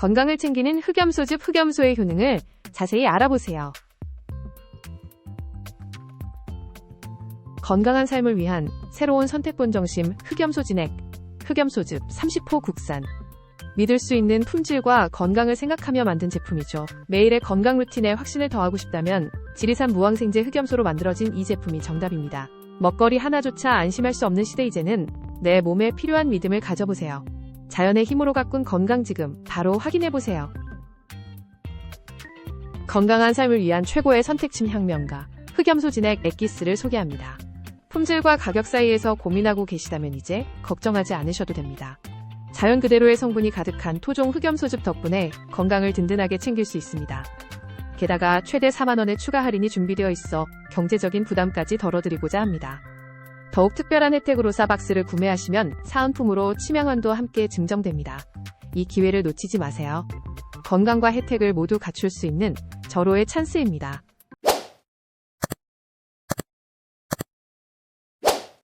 건강을 챙기는 흑염소즙 흑염소의 효능을 자세히 알아보세요. 건강한 삶을 위한 새로운 선택본 정심 흑염소 진액, 흑염소즙 30호 국산. 믿을 수 있는 품질과 건강을 생각하며 만든 제품이죠. 매일의 건강 루틴에 확신을 더하고 싶다면 지리산 무항생제 흑염소로 만들어진 이 제품이 정답입니다. 먹거리 하나조차 안심할 수 없는 시대 이제는 내 몸에 필요한 믿음을 가져보세요. 자연의 힘으로 가꾼 건강 지금 바로 확인해보세요. 건강한 삶을 위한 최고의 선택침 혁명가 흑염소 진액 엑기스를 소개합니다. 품질과 가격 사이에서 고민하고 계시다면 이제 걱정하지 않으셔도 됩니다. 자연 그대로의 성분이 가득한 토종 흑염소즙 덕분에 건강을 든든하게 챙길 수 있습니다. 게다가 최대 4만원의 추가 할인이 준비되어 있어 경제적인 부담까지 덜어드리고자 합니다. 더욱 특별한 혜택으로 싸박스를 구매하시면 사은품으로 치명환도 함께 증정됩니다. 이 기회를 놓치지 마세요. 건강과 혜택을 모두 갖출 수 있는 절호의 찬스입니다.